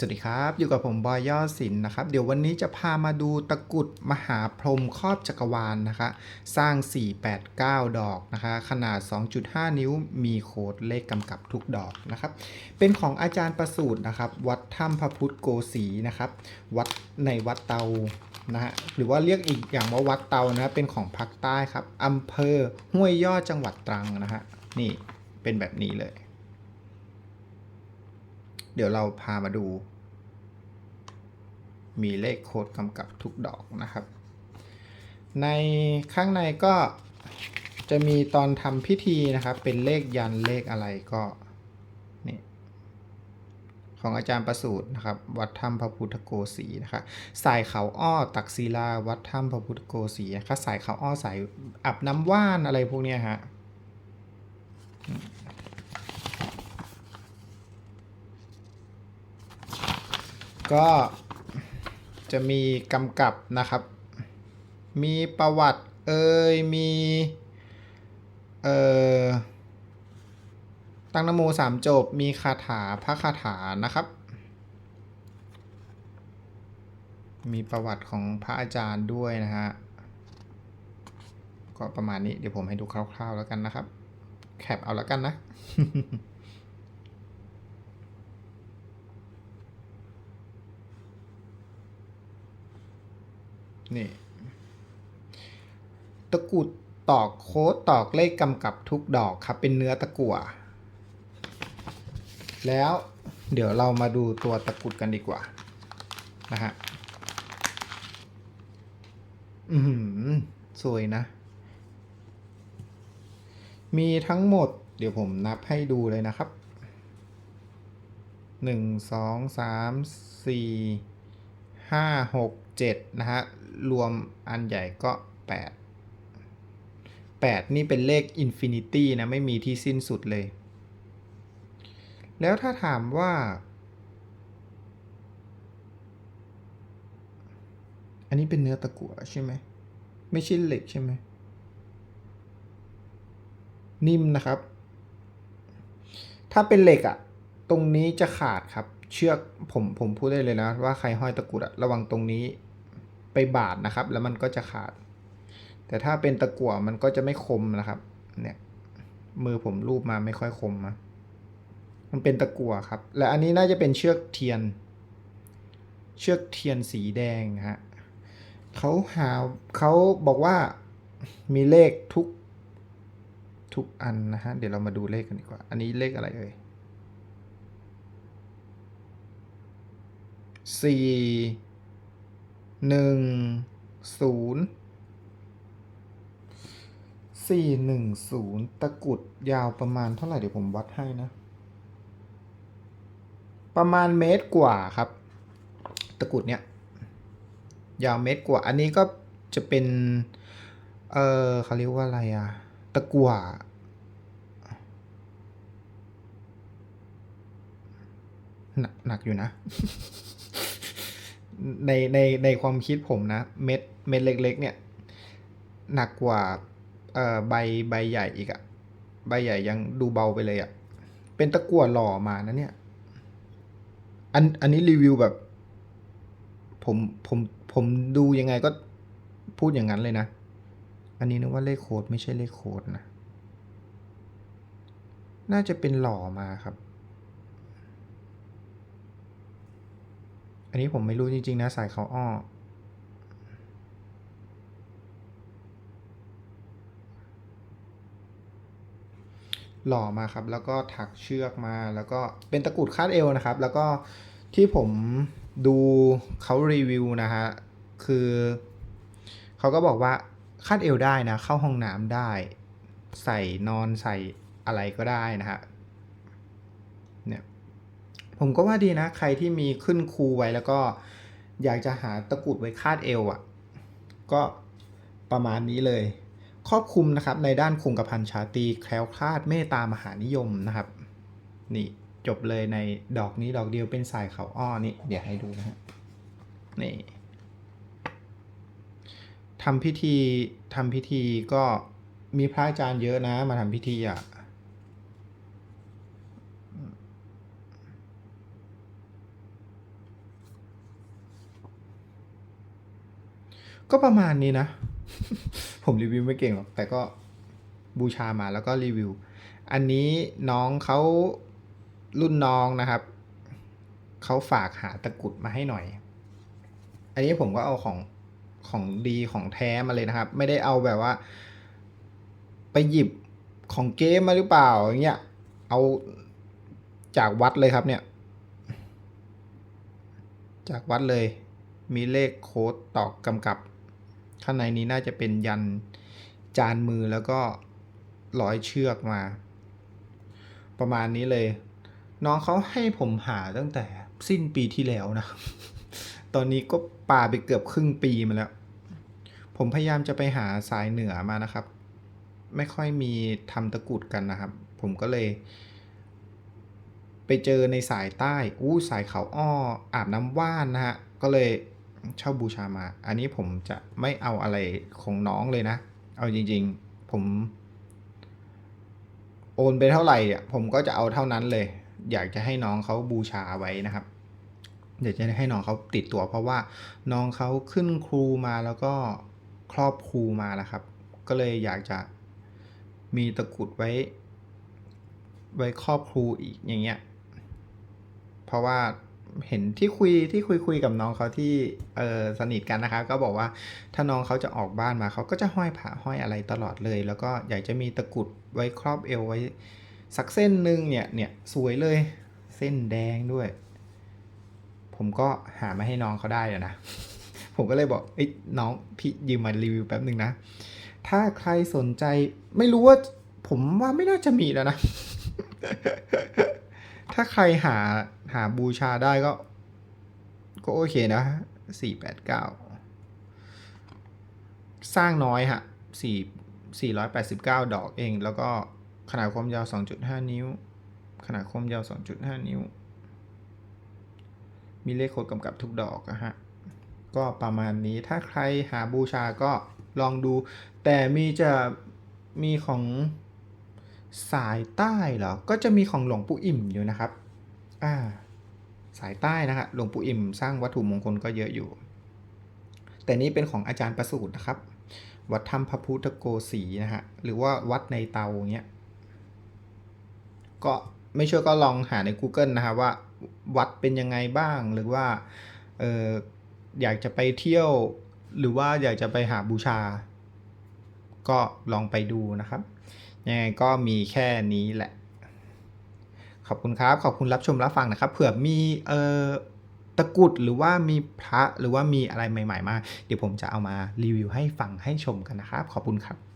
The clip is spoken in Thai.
สวัสดีครับ อยู่กับผมบอยยอดศิลป์นะครับ เดี๋ยววันนี้จะพามาดูตะกุดมหาพรหมครอบจักรวาลนะคะ สร้าง 489 ดอกนะคะ ขนาด 2.5 นิ้วมีโค้ดเลขกำกับทุกดอกนะครับ เป็นของอาจารย์ประสูตรนะครับ วัดถ้ำพระพุทธโกสีนะครับ วัดในวัดเตานะฮะหรือว่าเรียกอีกอย่างว่าวัดเตานะเป็นของภาคใต้ครับอำเภอห้วยยอดจังหวัดตรังนะฮะนี่เป็นแบบนี้เลย เดี๋ยวเราพามาดู มีเลขโค้ดกำกับทุกดอกนะครับ ในข้างในก็จะมีตอนทำพิธีนะครับ เป็นเลขยันเลขอะไรก็นี่ของอาจารย์ประสูตรนะครับ วัดถ้ำพระพุทธโกสีนะคะสายเขาอ้อตักศิลาวัดถ้ำพระพุทธโกสีนะคะสายเขาอ้อสายอาบน้ำว่านอะไรพวกนี้ฮะ ก็จะมีกำกับนะครับ มีประวัติเอ่ยมีเอ่อตั้งนโมสามจบ มีคาถาพระคาถานะครับ มีประวัติของพระอาจารย์ด้วยนะฮะ ก็ประมาณนี้เดี๋ยวผมให้ดูคร่าวๆแล้วกันนะครับ แคปเอาแล้วกันนะ นี่ตะกุดตอกโค้ดตอกเลขกำกับทุกดอกครับ เป็นเนื้อตะกั่วแล้วเดี๋ยวเรามาดูตัวตะกุดกันดีกว่านะฮะอืมสวยนะ มีทั้งหมด เดี๋ยวผมนับให้ดูเลยนะครับหนึ่งสองสามสี่ห้าหก เจ็ดนะฮะ รวมอันใหญ่ก็แปดแปดนี่เป็นเลขอินฟินิตี้นะ ไม่มีที่สิ้นสุดเลย แล้วถ้าถามว่า อันนี้เป็นเนื้อตะกั่วใช่ไหม ไม่ใช่เหล็กใช่ไหม นิ่มนะครับ ถ้าเป็นเหล็กอะตรงนี้จะขาดครับเชือกผมผมพูดได้เลยนะว่าใครห้อยตะกุดระวังตรงนี้ ไปบาดนะครับ แล้วมันก็จะขาด แต่ถ้าเป็นตะกั่วมันก็จะไม่คมนะครับ เนี่ย มือผมรูปมาไม่ค่อยคมนะมันเป็นตะกั่วครับ และอันนี้น่าจะเป็นเชือกเทียน เชือกเทียนสีแดงฮะเขาหาเขาบอกว่ามีเลขทุกทุกอันนะฮะ เดี๋ยวเรามาดูเลขกันดีกว่า อันนี้เลขอะไรเอ่ยสี่ หนึ่งศูนย์สี่หนึ่งศูนย์ตะกุดยาวประมาณเท่าไหร่เดี๋ยวผมวัดให้นะ ประมาณเมตรกว่าครับ ตะกุดเนี่ยยาวเมตรกว่า อันนี้ก็จะเป็น เออเขาเรียกว่าอะไรอะตะกั่วหนักหนักอยู่นะ ในในในความคิดผมนะ เม็ดเม็ดเล็กๆเนี่ยหนักกว่าเอ่อใบใบใหญ่อีกอะใบใหญ่ยังดูเบาไปเลยอะเป็นตะกั่วหล่อมานะเนี่ยอันอันนี้รีวิวแบบ ผมผมผมดูยังไงก็พูดอย่างนั้นเลยนะ อันนี้นึกว่าเลขโคดไม่ใช่เลขโคดนะ น่าจะเป็นหล่อมาครับ อันนี้ผมไม่รู้จริงๆนะสายเขาอ้อ หล่อมาครับ แล้วก็ถักเชือกมา แล้วก็เป็นตะกรุดคาดเอวนะครับ แล้วก็ที่ผมดูเขารีวิวนะฮะ คือเขาก็บอกว่าคาดเอวได้นะ เข้าห้องน้ำได้ ใส่นอนใส่อะไรก็ได้นะฮะ ผมก็ว่าดีนะ ใครที่มีขึ้นคูไว้แล้วก็อยากจะหาตะกุดไว้คาดเอวอะ่ะ ก็ประมาณนี้เลย ครอบคลุมนะครับในด้านคงกระพันชาตีแคล้วคลาดเมตตามหานิยมนะครับ นี่จบเลยในดอกนี้ดอกเดียวเป็นสายเขาอ้อนี่ เดี๋ยวให้ดูนะฮะนี่ทำพิธีทำพิธีก็มีพระอาจารย์เยอะนะ มาทำพิธีอะ ก็ประมาณนี้นะ ผมรีวิวไม่เก่งหรอก แต่ก็บูชามาแล้วก็รีวิว อันนี้น้องเขารุ่นน้องนะครับ เขาฝากหาตะกุดมาให้หน่อย อันนี้ผมก็เอาของของดีของแท้มาเลยนะครับ ไม่ได้เอาแบบว่า ไปหยิบของเกมมาหรือเปล่าอย่างเงี้ย เอาจากวัดเลยครับเนี่ย จากวัดเลย มีเลขโค้ดตอกกำกับ ข้างในนี้น่าจะเป็นยันจานมือแล้วก็ร้อยเชือกมา ประมาณนี้เลย น้องเขาให้ผมหาตั้งแต่สิ้นปีที่แล้วนะ ตอนนี้ก็ป่าไปเกือบครึ่งปีมาแล้ว ผมพยายามจะไปหาสายเหนือมานะครับ ไม่ค่อยมีทำตะกุดกันนะครับ ผมก็เลย ไปเจอในสายใต้ อู้สายเขาอ้ออาบน้ำว่านนะฮะ ก็เลย เช่าบูชามา อันนี้ผมจะไม่เอาอะไรของน้องเลยนะ เอาจริง ๆ ผม โอนไปเท่าไหร่ผมก็จะเอาเท่านั้นเลย อยากจะให้น้องเขาบูชาไว้นะครับเดี๋ยวจะให้น้องเขาติดตัว เพราะว่าน้องเขาขึ้นครูมาแล้วก็ครอบครูมานะครับ ก็เลยอยากจะมีตะกรุดไว้ ไว้ครอบครูอีกอย่างเงี้ย เพราะว่า เห็นที่คุยที่คุยคุยกับน้องเขาที่เออสนิทกันนะคะ ก็บอกว่าถ้าน้องเขาจะออกบ้านมาเขาก็จะห้อยผ้าห้อยอะไรตลอดเลย แล้วก็อยากจะมีตะกรุดไว้ครอบเอวไว้ สักเส้นหนึ่งเนี่ยเนี่ยสวยเลย เส้นแดงด้วย ผมก็หามาให้น้องเขาได้อะนะ ผมก็เลยบอกเอ้น้องพี่ยืมมารีวิวแป๊บหนึ่งนะ ถ้าใครสนใจไม่รู้ว่าผมว่าไม่น่าจะมีแล้วนะ ถ้าใครหา หาบูชาได้ก็ ก็โอเคนะสี่แปดเก้าสร้างน้อยฮะสี่สี่ร้อยแปดสิบเก้าดอกเอง แล้วก็ขนาดความยาวสองจุดห้านิ้ว ขนาดความยาวสองจุดห้านิ้ว มีเลขโคดกำกับทุกดอกนะฮะก็ประมาณนี้ถ้าใครหาบูชาก็ลองดู แต่มีจะมีของสายใต้เหรอ ก็จะมีของหลวงปู่อิ่มอยู่นะครับ อ่า สายใต้นะฮะหลวงปู่อิ่มสร้างวัตถุมงคลก็เยอะอยู่ แต่นี้เป็นของอาจารย์ประสูตรนะครับ วัดถ้ำพระพุทธโกสีนะฮะ หรือว่าวัดในเตาเงี้ย ก็ไม่เชื่อก็ลองหาใน Google นะครับว่าวัดเป็นยังไงบ้าง หรือว่าเอออยากจะไปเที่ยว หรือว่าอยากจะไปหาบูชา ก็ลองไปดูนะครับ ยังไงก็มีแค่นี้แหละ ขอบคุณครับ ขอบคุณรับชมรับฟังนะครับ เผื่อมีเอ่อตะกุดหรือว่ามีพระหรือว่ามีอะไรใหม่ ๆ มา เดี๋ยวผมจะเอามารีวิวให้ฟังให้ชมกันนะครับ ขอบคุณครับ